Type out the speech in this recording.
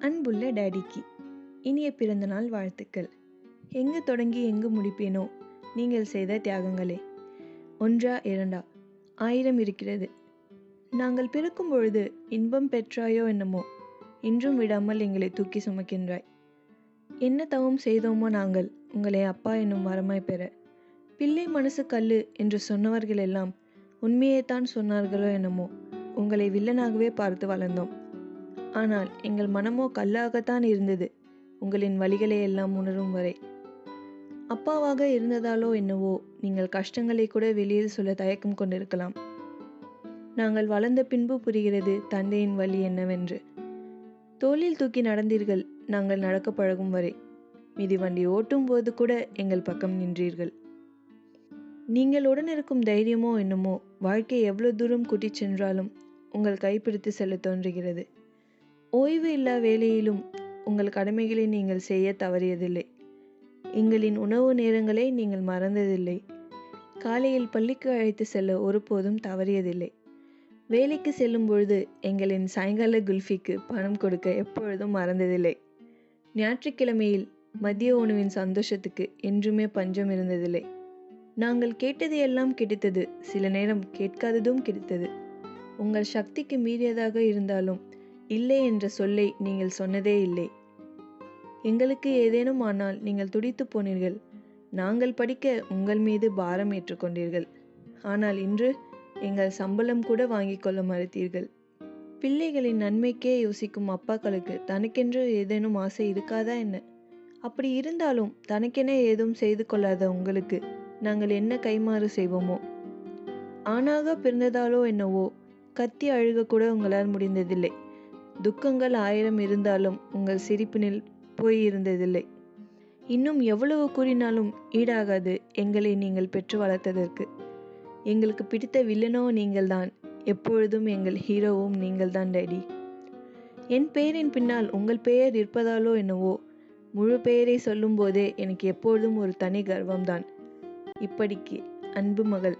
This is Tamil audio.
அன்புள்ள டேடிக்கு இனிய பிறந்தநாள் வாழ்த்துக்கள். எங்கு தொடங்கி எங்கு முடிப்பேனோ நீங்கள் செய்த தியாகங்களே. ஒன்றா இரண்டா? ஆயிரம் இருக்கிறது. நாங்கள் பிறக்கும் பொழுது இன்பம் பெற்றாயோ என்னமோ? இன்றும் விடாமல் எங்களை தூக்கி சுமக்கின்றாய். என்ன தவம் செய்தோமோ நாங்கள் உங்களை அப்பா என்னும் மரமாய் பெற. பிள்ளை மனசு கல்லு என்று சொன்னவர்கள் எல்லாம் உண்மையைத்தான் சொன்னார்களோ என்னமோ? உங்களை வில்லனாகவே பார்த்து வளர்ந்தோம். ஆனால் எங்கள் மனமோ கல்லாகத்தான் இருந்தது. உங்களின் வழிகளை எல்லாம் உணரும் வரை. அப்பாவாக இருந்ததாலோ என்னவோ நீங்கள் கஷ்டங்களை கூட வெளியில் சொல்ல தயக்கம் கொண்டிருக்கலாம். நாங்கள் வளர்ந்த பின்பு புரிகிறது தந்தையின் வழி என்னவென்று. தோளில் தூக்கி நடந்தீர்கள் நாங்கள் நடக்க பழகும் வரை. மிதிவண்டி ஓட்டும் போது கூட எங்கள் பக்கம் நின்றீர்கள். நீங்கள் உடன் இருக்கும் தைரியமோ என்னமோ வாழ்க்கை எவ்வளவு தூரம் கூட்டிச் சென்றாலும் உங்கள் கைப்பிடித்து செல்ல தோன்றுகிறது. ஓய்வு இல்லா வேலையிலும் உங்கள் கடமைகளை நீங்கள் செய்ய தவறியதில்லை. எங்களின் உணவு நேரங்களை நீங்கள் மறந்ததில்லை. காலையில் பள்ளிக்கு அழைத்து செல்ல ஒருபோதும் தவறியதில்லை. வேலைக்கு செல்லும் பொழுது எங்களின் சாயங்கால குல்ஃபிக்கு பணம் கொடுக்க எப்பொழுதும் மறந்ததில்லை. ஞாயிற்றுக்கிழமையில் மதிய உணவின் சந்தோஷத்துக்கு என்றுமே பஞ்சம் இருந்ததில்லை. நாங்கள் கேட்டது எல்லாம் கிடைத்தது சில நேரம் கேட்காததும் கிடைத்தது. உங்கள் சக்திக்கு மீறியதாக இருந்தாலும் இல்லை என்ற சொல்லை நீங்கள் சொன்னதே இல்லை. எங்களுக்கு ஏதேனும் ஆனால் நீங்கள் துடித்து போனீர்கள். நாங்கள் படிக்க உங்கள் மீது பாரம் ஏற்றுக்கொண்டீர்கள் ஆனால் இன்று எங்கள் சம்பளம் கூட வாங்கிக் கொள்ள மறுத்தீர்கள். பிள்ளைகளின் நன்மைக்கே யோசிக்கும் அப்பாக்களுக்கு தனக்கென்று ஏதேனும் ஆசை இருக்காதா என்ன? அப்படி இருந்தாலும் தனக்கென ஏதும் செய்து கொள்ளாத உங்களுக்கு நாங்கள் என்ன கைமாறு செய்வோமோ? ஆணாக பிறந்ததாலோ என்னவோ கத்தி அழுக கூட உங்களால் முடிந்ததில்லை. துக்கங்கள் ஆயிரம் இருந்தாலும் உங்கள் சிரிப்பினில் போயிருந்ததில்லை. இன்னும் எவ்வளவு கூறினாலும் ஈடாகாது எங்களை நீங்கள் பெற்று வளர்த்ததற்கு. எங்களுக்கு பிடித்த வில்லனோ நீங்கள்தான். எப்பொழுதும் எங்கள் ஹீரோவும் நீங்கள்தான் டேடி. என் பெயரின் பின்னால் உங்கள் பெயர் இருப்பதாலோ என்னவோ முழு பெயரை சொல்லும்போதே எனக்கு எப்பொழுதும் ஒரு தனி கர்வம்தான். இப்படிக்கு அன்பு மகள்